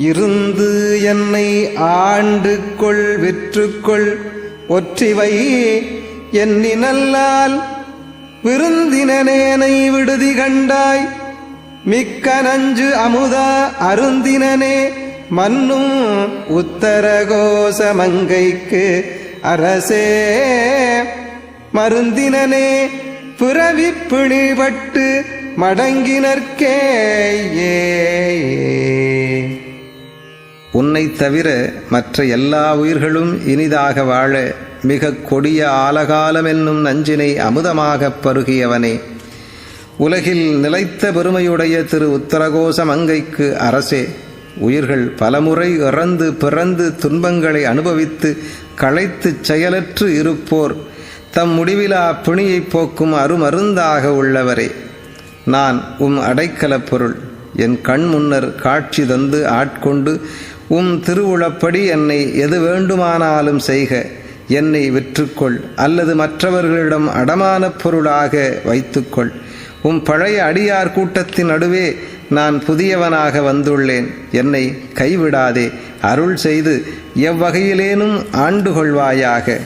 இருந்து என்னை ஆண்டு கொள் விற்றுக்கொள். ஒற்றிவை எண்ணினல்லால் விருந்தினனேனை விடுதி கண்டாய். மிக்க நஞ்சு அமுதா அருந்தினனே மன்னும் உத்தரகோச மங்கைக்கு அரசே. மருந்தினனே பிறவி பிணிபட்டு மடங்கினர்க்கே உன்னை உன்னைத் தவிர மற்ற எல்லா உயிர்களும் இனிதாக வாழ மிக கொடிய ஆலகாலம் என்னும் நஞ்சினை அமுதமாகப் பருகியவனே. உலகில் நிலைத்த பெருமையுடைய திரு உத்தரகோச மங்கைக்கு அரசே உயிர்கள் பலமுறை இறந்து பிறந்து துன்பங்களை அனுபவித்து களைத்துச் செயலற்று இருப்போர் தம் முடிவிலா பிணியைப் போக்கும் அருமருந்தாக உள்ளவரே. நான் உம் அடைக்கலப் பொருள் என் கண் முன்னர் காட்சி தந்து ஆட்கொண்டு உம் திருவுளப்படி என்னை எது வேண்டுமானாலும் செய்க என்னை விற்றுக்கொள் அல்லது மற்றவர்களிடம் அடமானப் பொருளாக வைத்துக்கொள். உம் பழைய அடியார் கூட்டத்தின் நடுவே நான் புதியவனாக வந்துள்ளேன். என்னை கைவிடாதே அருள் செய்து எவ்வகையிலேனும் ஆண்டு கொள்வாயாக